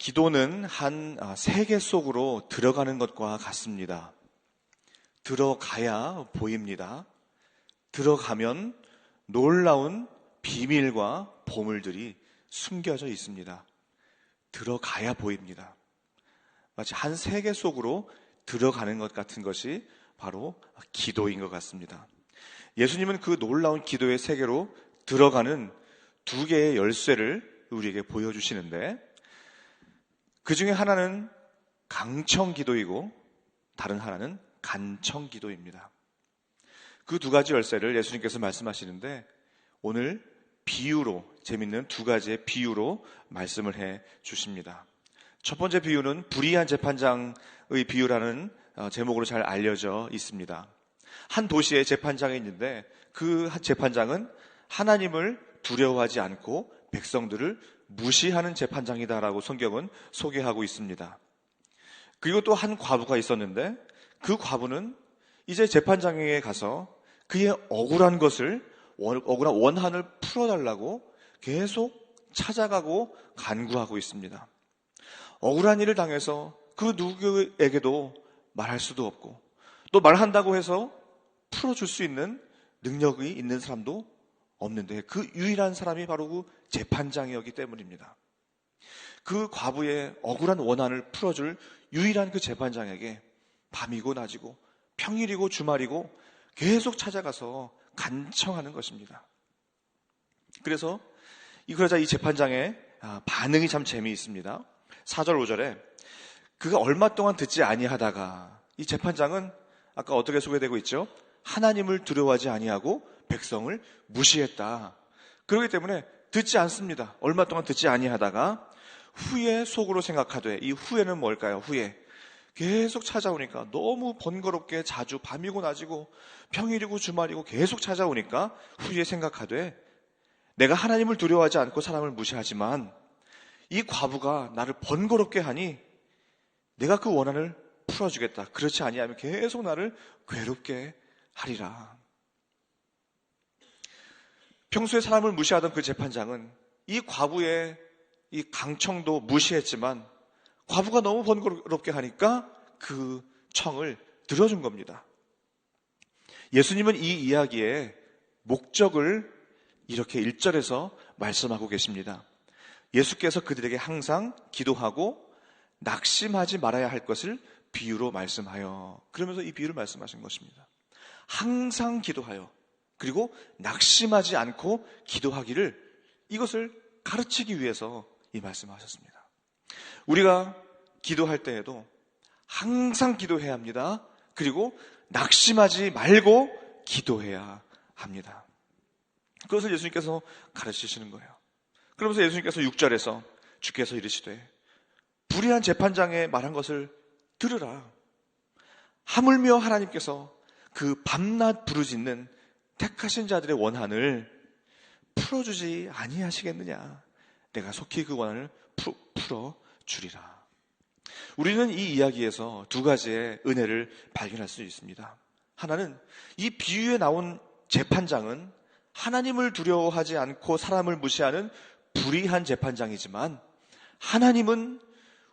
기도는 한 아, 세계 속으로 들어가는 것과 같습니다. 들어가야 보입니다. 들어가면 놀라운 비밀과 보물들이 숨겨져 있습니다. 들어가야 보입니다. 마치 한 세계 속으로 들어가는 것 같은 것이 바로 기도인 것 같습니다. 예수님은 그 놀라운 기도의 세계로 들어가는 두 개의 열쇠를 우리에게 보여주시는데 그 중에 하나는 강청 기도이고 다른 하나는 간청 기도입니다. 그 두 가지 열쇠를 예수님께서 말씀하시는데 오늘 비유로 재밌는 두 가지의 비유로 말씀을 해 주십니다. 첫 번째 비유는 불의한 재판장의 비유라는 어, 제목으로 잘 알려져 있습니다. 한 도시에 재판장이 있는데 그 재판장은 하나님을 두려워하지 않고 백성들을 무시하는 재판장이다라고 성경은 소개하고 있습니다. 그리고 또 한 과부가 있었는데 그 과부는 이제 재판장에게 가서 그의 억울한 것을 억울한 원한을 풀어달라고 계속 찾아가고 간구하고 있습니다. 억울한 일을 당해서 그 누구에게도 말할 수도 없고 또 말한다고 해서 풀어줄 수 있는 능력이 있는 사람도 없는데 그 유일한 사람이 바로 그 재판장이었기 때문입니다. 그 과부의 억울한 원한을 풀어줄 유일한 그 재판장에게 밤이고 낮이고 평일이고 주말이고 계속 찾아가서 간청하는 것입니다. 그래서 그러자 이 재판장의 아, 반응이 참 재미있습니다. 4절 5절에 그가 얼마 동안 듣지 아니하다가 이 재판장은 아까 어떻게 소개되고 있죠? 하나님을 두려워하지 아니하고 백성을 무시했다. 그렇기 때문에 듣지 않습니다. 얼마 동안 듣지 아니하다가 후에 속으로 생각하되 이 후에는 뭘까요? 후에 계속 찾아오니까 너무 번거롭게 자주 밤이고 낮이고 평일이고 주말이고 계속 찾아오니까 후에 생각하되 내가 하나님을 두려워하지 않고 사람을 무시하지만 이 과부가 나를 번거롭게 하니 내가 그 원한을 풀어주겠다. 그렇지 아니하면 계속 나를 괴롭게 하리라. 평소에 사람을 무시하던 그 재판장은 이 과부의 이 강청도 무시했지만 과부가 너무 번거롭게 하니까 그 청을 들어준 겁니다. 예수님은 이 이야기의 목적을 이렇게 1절에서 말씀하고 계십니다. 예수께서 그들에게 항상 기도하고 낙심하지 말아야 할 것을 비유로 말씀하여 그러면서 이 비유를 말씀하신 것입니다. 항상 기도하여 그리고 낙심하지 않고 기도하기를 이것을 가르치기 위해서 이 말씀하셨습니다. 우리가 기도할 때에도 항상 기도해야 합니다. 그리고 낙심하지 말고 기도해야 합니다. 그것을 예수님께서 가르치시는 거예요. 그러면서 예수님께서 6절에서 주께서 이르시되 불의한 재판장에 말한 것을 들으라. 하물며 하나님께서 그 밤낮 부르짖는 택하신 자들의 원한을 풀어주지 아니하시겠느냐. 내가 속히 그 원한을 풀어 주리라. 우리는 이 이야기에서 두 가지의 은혜를 발견할 수 있습니다. 하나는 이 비유에 나온 재판장은 하나님을 두려워하지 않고 사람을 무시하는 불의한 재판장이지만 하나님은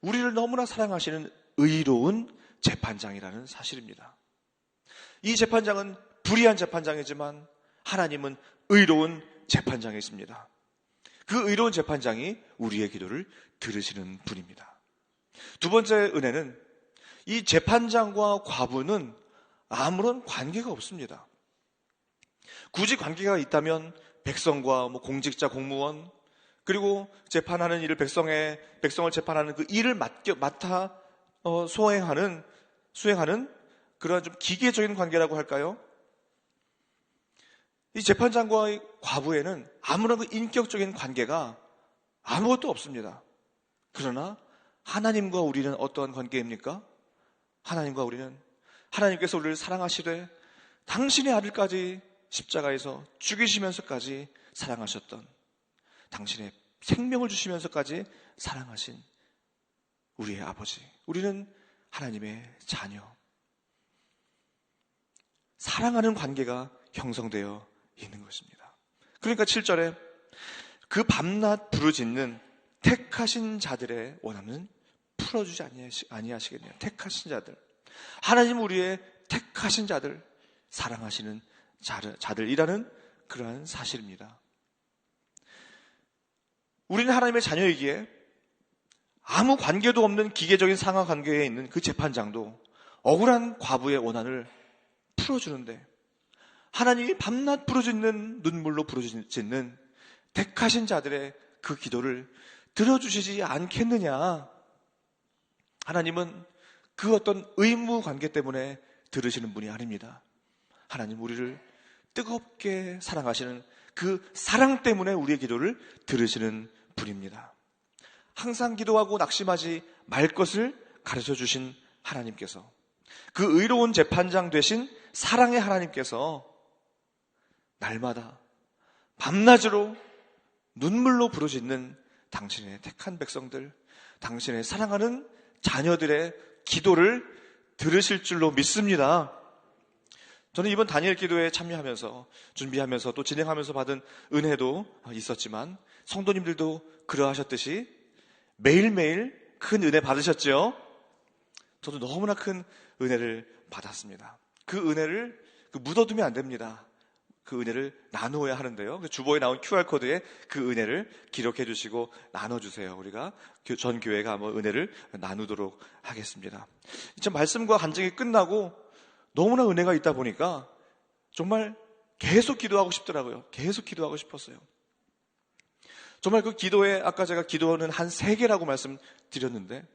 우리를 너무나 사랑하시는 의로운 재판장이라는 사실입니다. 이 재판장은 불의한 재판장이지만 하나님은 의로운 재판장이십니다. 그 의로운 재판장이 우리의 기도를 들으시는 분입니다. 두 번째 은혜는 이 재판장과 과부는 아무런 관계가 없습니다. 굳이 관계가 있다면 백성과 뭐 공직자, 공무원, 그리고 재판하는 일을 백성의 백성을 재판하는 그 일을 맡겨, 맡아 어, 소행하는 수행하는 그러한 좀 기계적인 관계라고 할까요? 이 재판장과의 과부에는 아무런 그 인격적인 관계가 아무것도 없습니다. 그러나 하나님과 우리는 어떠한 관계입니까? 하나님과 우리는 하나님께서 우리를 사랑하시되 당신의 아들까지 십자가에서 죽이시면서까지 사랑하셨던 당신의 생명을 주시면서까지 사랑하신 우리의 아버지. 우리는 하나님의 자녀. 사랑하는 관계가 형성되어 있는 것입니다. 그러니까 7절에 그 밤낮 부르짖는 택하신 자들의 원함은 풀어주지 아니하시겠네요. 택하신 자들. 하나님 우리의 택하신 자들, 사랑하시는 자들이라는 그러한 사실입니다. 우리는 하나님의 자녀이기에 아무 관계도 없는 기계적인 상하 관계에 있는 그 재판장도 억울한 과부의 원한을 풀어주는데 하나님이 밤낮 부르짖는 눈물로 부르짖는 택하신 자들의 그 기도를 들어주시지 않겠느냐. 하나님은 그 어떤 의무 관계 때문에 들으시는 분이 아닙니다. 하나님 우리를 뜨겁게 사랑하시는 그 사랑 때문에 우리의 기도를 들으시는 분입니다. 항상 기도하고 낙심하지 말 것을 가르쳐 주신 하나님께서 그 의로운 재판장 되신 사랑의 하나님께서 날마다 밤낮으로 눈물로 부르짖는 당신의 택한 백성들, 당신의 사랑하는 자녀들의 기도를 들으실 줄로 믿습니다. 저는 이번 다니엘 기도에 참여하면서 준비하면서 또 진행하면서 받은 은혜도 있었지만 성도님들도 그러하셨듯이 매일매일 큰 은혜 받으셨죠? 저도 너무나 큰 은혜를 받았습니다. 그 은혜를 그 묻어두면 안 됩니다. 그 은혜를 나누어야 하는데요. 그 주보에 나온 QR코드에 그 은혜를 기록해 주시고 나눠주세요. 우리가 전 교회가 한번 은혜를 나누도록 하겠습니다. 참 말씀과 간증이 끝나고 너무나 은혜가 있다 보니까 정말 계속 기도하고 싶더라고요. 계속 기도하고 싶었어요. 정말 그 기도에 아까 제가 기도는 한 세 개라고 말씀드렸는데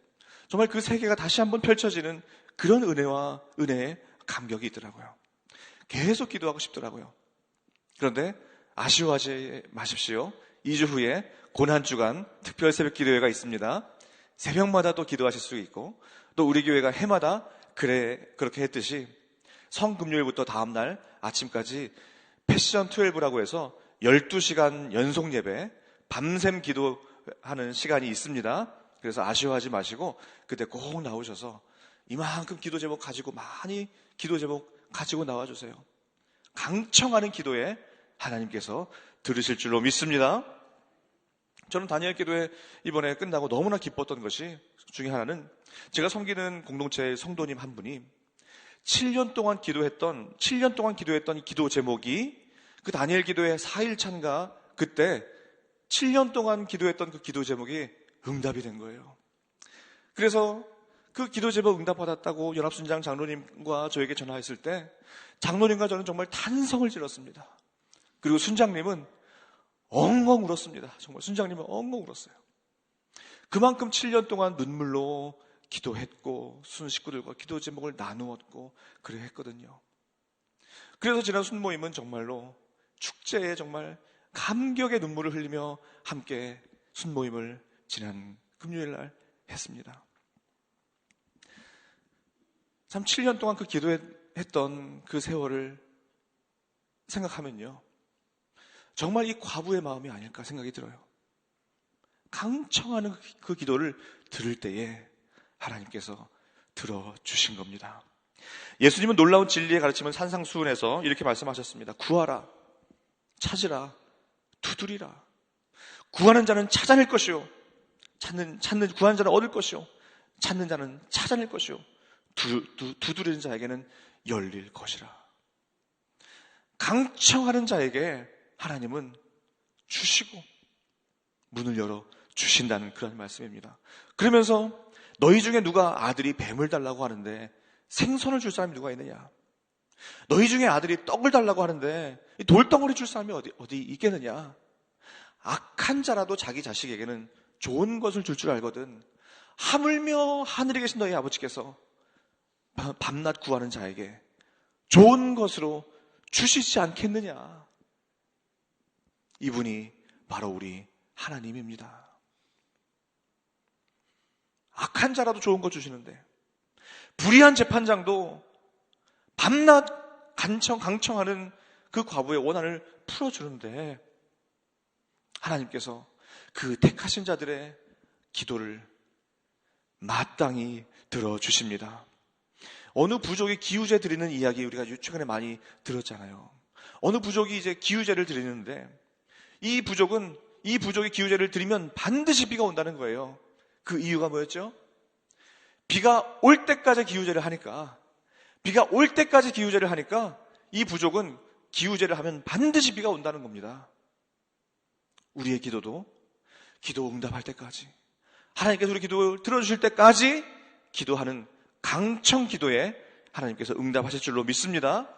정말 그 세 개가 다시 한번 펼쳐지는 그런 은혜와 은혜의 감격이 있더라고요. 계속 기도하고 싶더라고요. 그런데 아쉬워하지 마십시오. 2주 후에 고난주간 특별 새벽 기도회가 있습니다. 새벽마다 또 기도하실 수 있고 또 우리 교회가 해마다 그래 그렇게 했듯이 성금요일부터 다음날 아침까지 패션 12라고 해서 12시간 연속 예배 밤샘 기도하는 시간이 있습니다. 그래서 아쉬워하지 마시고 그때 꼭 나오셔서 이만큼 기도 제목 가지고 많이 기도 제목 가지고 나와주세요. 강청하는 기도에 하나님께서 들으실 줄로 믿습니다. 저는 다니엘 기도회 이번에 끝나고 너무나 기뻤던 것이 중에 하나는 제가 섬기는 공동체의 성도님 한 분이 7년 동안 기도했던 7년 동안 기도했던 기도 제목이 그 다니엘 기도회 4일 찬가 그때 7년 동안 기도했던 그 기도 제목이 응답이 된 거예요. 그래서 그 기도 제목 응답받았다고 연합순장 장로님과 저에게 전화했을 때 장로님과 저는 정말 탄성을 질렀습니다. 그리고 순장님은 엉엉 울었습니다. 정말 순장님은 엉엉 울었어요. 그만큼 7년 동안 눈물로 기도했고 순 식구들과 기도 제목을 나누었고 그래 했거든요. 그래서 지난 순모임은 정말로 축제에 정말 감격의 눈물을 흘리며 함께 순모임을 지난 금요일 날 했습니다. 참 7년 동안 그 기도했던 그 세월을 생각하면요. 정말 이 과부의 마음이 아닐까 생각이 들어요. 강청하는 그 기도를 들을 때에 하나님께서 들어주신 겁니다. 예수님은 놀라운 진리의 가르침을 산상수훈에서 이렇게 말씀하셨습니다. 구하라, 찾으라, 두드리라. 구하는 자는 찾아낼 것이요. 찾는, 찾는, 구하는 자는 얻을 것이요. 찾는 자는 찾아낼 것이요. 두, 두, 두드리는 자에게는 열릴 것이라. 강청하는 자에게 하나님은 주시고 문을 열어 주신다는 그런 말씀입니다. 그러면서 너희 중에 누가 아들이 뱀을 달라고 하는데 생선을 줄 사람이 누가 있느냐? 너희 중에 아들이 떡을 달라고 하는데 돌덩어리 줄 사람이 어디, 어디 있겠느냐? 악한 자라도 자기 자식에게는 좋은 것을 줄줄 알거든. 하물며 하늘에 계신 너희 아버지께서 밤낮 구하는 자에게 좋은 것으로 주시지 않겠느냐? 이분이 바로 우리 하나님입니다. 악한 자라도 좋은 거 주시는데, 불의한 재판장도 밤낮 간청, 강청하는 그 과부의 원한을 풀어주는데 하나님께서 그 택하신 자들의 기도를 마땅히 들어주십니다. 어느 부족이 기우제 드리는 이야기 우리가 최근에 많이 들었잖아요. 어느 부족이 이제 기우제를 드리는데 이 부족은 이 부족의 기우제를 드리면 반드시 비가 온다는 거예요. 그 이유가 뭐였죠? 비가 올 때까지 기우제를 하니까 비가 올 때까지 기우제를 하니까 이 부족은 기우제를 하면 반드시 비가 온다는 겁니다. 우리의 기도도 기도 응답할 때까지 하나님께서 우리 기도 들어주실 때까지 기도하는 강청 기도에 하나님께서 응답하실 줄로 믿습니다.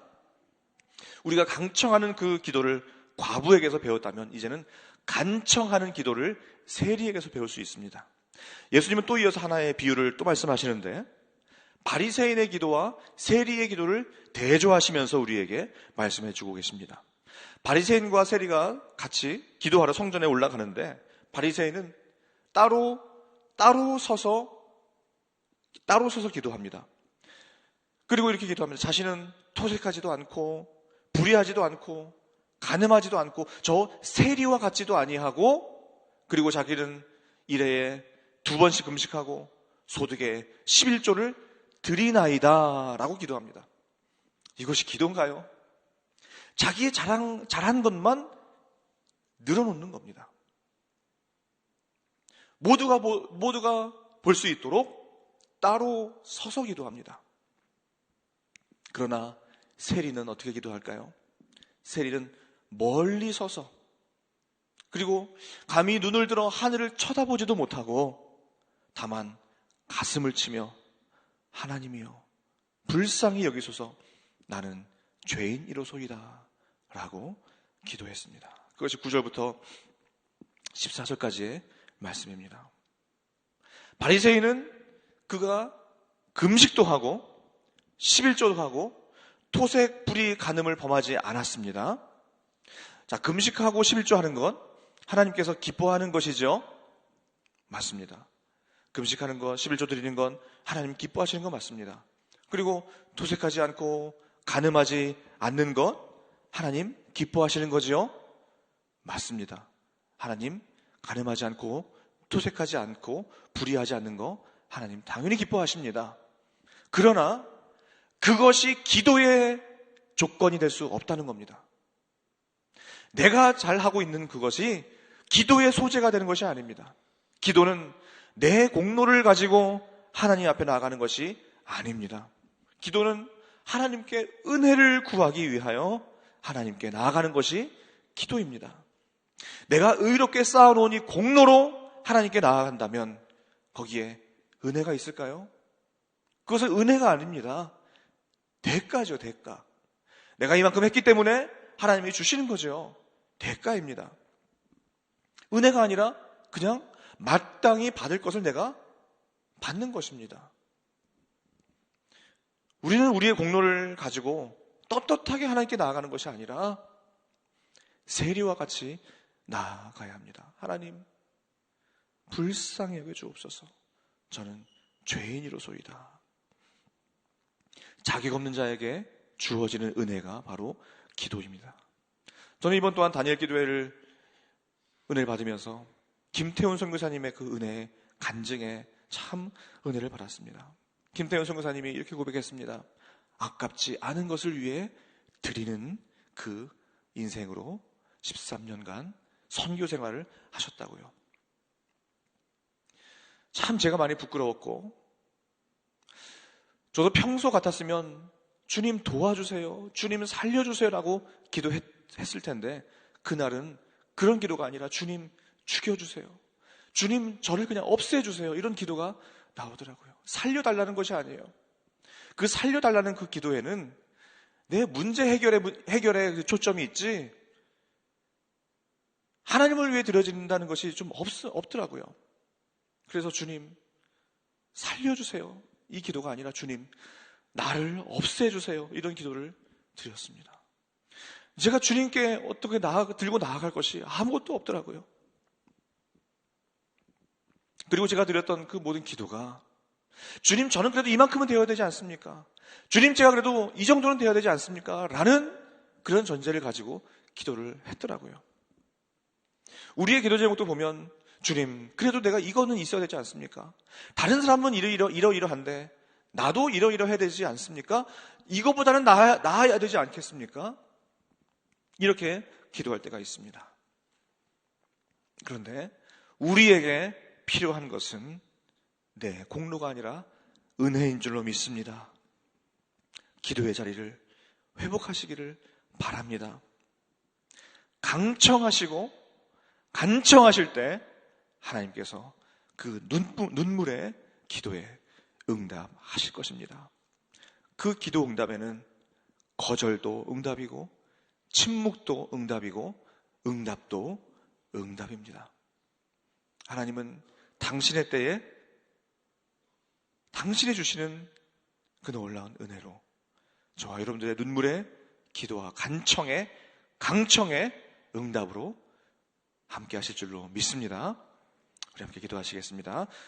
우리가 강청하는 그 기도를 과부에게서 배웠다면 이제는 간청하는 기도를 세리에게서 배울 수 있습니다. 예수님은 또 이어서 하나의 비유를 또 말씀하시는데 바리새인의 기도와 세리의 기도를 대조하시면서 우리에게 말씀해 주고 계십니다. 바리새인과 세리가 같이 기도하러 성전에 올라가는데 바리새인은 따로 따로 서서 따로 서서 기도합니다. 그리고 이렇게 기도합니다. 자신은 토색하지도 않고 불의하지도 않고 가늠하지도 않고 저 세리와 같지도 아니하고 그리고 자기는 일회에 두 번씩 금식하고 소득의 11조를 드리나이다 라고 기도합니다. 이것이 기도인가요? 자기의 자랑, 잘한 것만 늘어놓는 겁니다. 모두가, 모두가 볼 수 있도록 따로 서서 기도합니다. 그러나 세리는 어떻게 기도할까요? 세리는 멀리 서서 그리고 감히 눈을 들어 하늘을 쳐다보지도 못하고 다만 가슴을 치며 하나님이여 불쌍히 여기소서 나는 죄인이로소이다 라고 기도했습니다. 그것이 9절부터 14절까지의 말씀입니다. 바리새인은 그가 금식도 하고 11조도 하고 토색 불이 간음을 범하지 않았습니다. 자, 금식하고 11조 하는 것 하나님께서 기뻐하는 것이죠. 맞습니다. 금식하는 것, 11조 드리는 건 하나님 기뻐하시는 것 맞습니다. 그리고 토색하지 않고 간음하지 않는 것 하나님 기뻐하시는 거지요? 맞습니다. 하나님 간음하지 않고 토색하지 않고 불의하지 않는 거 하나님 당연히 기뻐하십니다. 그러나 그것이 기도의 조건이 될 수 없다는 겁니다. 내가 잘하고 있는 그것이 기도의 소재가 되는 것이 아닙니다. 기도는 내 공로를 가지고 하나님 앞에 나가는 것이 아닙니다. 기도는 하나님께 은혜를 구하기 위하여 하나님께 나아가는 것이 기도입니다. 내가 의롭게 쌓아놓은 이 공로로 하나님께 나아간다면 거기에 은혜가 있을까요? 그것은 은혜가 아닙니다. 대가죠, 대가. 내가 이만큼 했기 때문에 하나님이 주시는 거죠. 대가입니다. 은혜가 아니라 그냥 마땅히 받을 것을 내가 받는 것입니다. 우리는 우리의 공로를 가지고 떳떳하게 하나님께 나아가는 것이 아니라 세리와 같이 나아가야 합니다. 하나님, 불쌍히 여겨 주옵소서. 저는 죄인이로소이다. 자격 없는 자에게 주어지는 은혜가 바로 기도입니다. 저는 이번 또한 다니엘 기도회를 은혜를 받으면서 김태훈 선교사님의 그 은혜 간증에 참 은혜를 받았습니다. 김태훈 선교사님이 이렇게 고백했습니다. 아깝지 않은 것을 위해 드리는 그 인생으로 13년간 선교 생활을 하셨다고요. 참 제가 많이 부끄러웠고, 저도 평소 같았으면 주님 도와주세요. 주님 살려주세요라고 기도했 을 텐데, 그날은 그런 기도가 아니라 주님 죽여주세요. 주님 저를 그냥 없애주세요. 이런 기도가 나오더라고요. 살려달라는 것이 아니에요. 그 살려달라는 그 기도에는 내 문제 해결에, 해결에 그 초점이 있지, 하나님을 위해 드려진다는 것이 좀 없, 없더라고요. 그래서 주님, 살려주세요. 이 기도가 아니라 주님, 나를 없애주세요. 이런 기도를 드렸습니다. 제가 주님께 어떻게 나아, 들고 나아갈 것이 아무것도 없더라고요. 그리고 제가 드렸던 그 모든 기도가 주님, 저는 그래도 이만큼은 되어야 되지 않습니까? 주님, 제가 그래도 이 정도는 되어야 되지 않습니까? 라는 그런 전제를 가지고 기도를 했더라고요. 우리의 기도 제목도 보면 주님, 그래도 내가 이거는 있어야 되지 않습니까? 다른 사람은 이러이러, 이러이러한데, 나도 이러이러 해야 되지 않습니까? 이거보다는 나아, 나아야 되지 않겠습니까? 이렇게 기도할 때가 있습니다. 그런데 우리에게 필요한 것은 네, 공로가 아니라 은혜인 줄로 믿습니다. 기도의 자리를 회복하시기를 바랍니다. 강청하시고 간청하실 때 하나님께서 그 눈물의 기도에 응답하실 것입니다. 그 기도 응답에는 거절도 응답이고 침묵도 응답이고 응답도 응답입니다. 하나님은 당신의 때에 당신이 주시는 그 놀라운 은혜로 저와 여러분들의 눈물의 기도와 간청의 강청의 응답으로 함께 하실 줄로 믿습니다. 우리 함께 기도하시겠습니다.